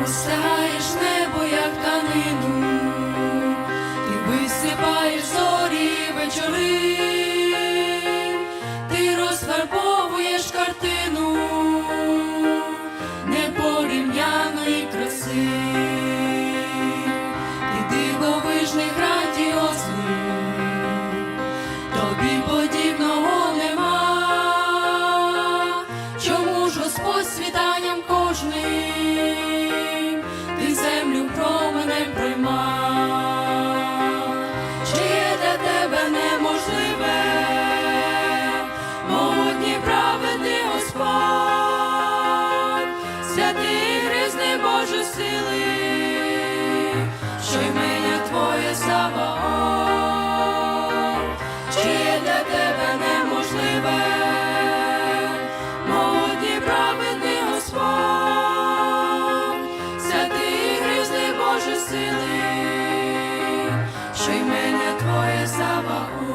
розтягаєш небо, як тканину, святий грізний Боже сили, що імення Твоє слава, чи є для тебе неможливе? Могутній праведний Господь, святий грізний Боже сили, що імення Твоє на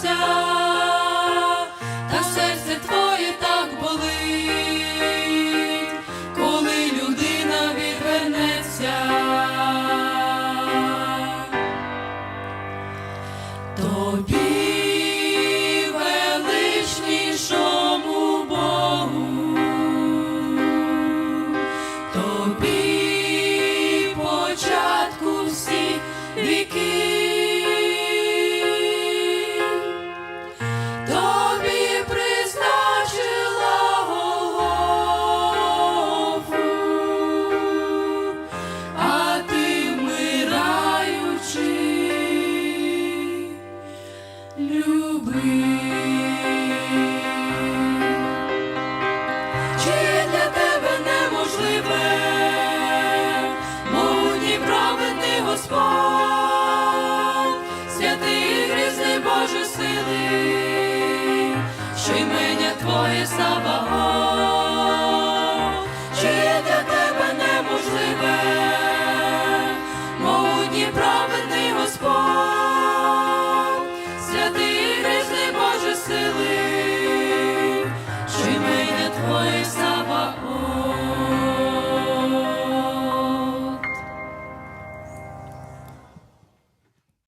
серця, та серце твоє так болить, коли людина відвернеться, тобі величнішому Богу, тобі початку всіх віків.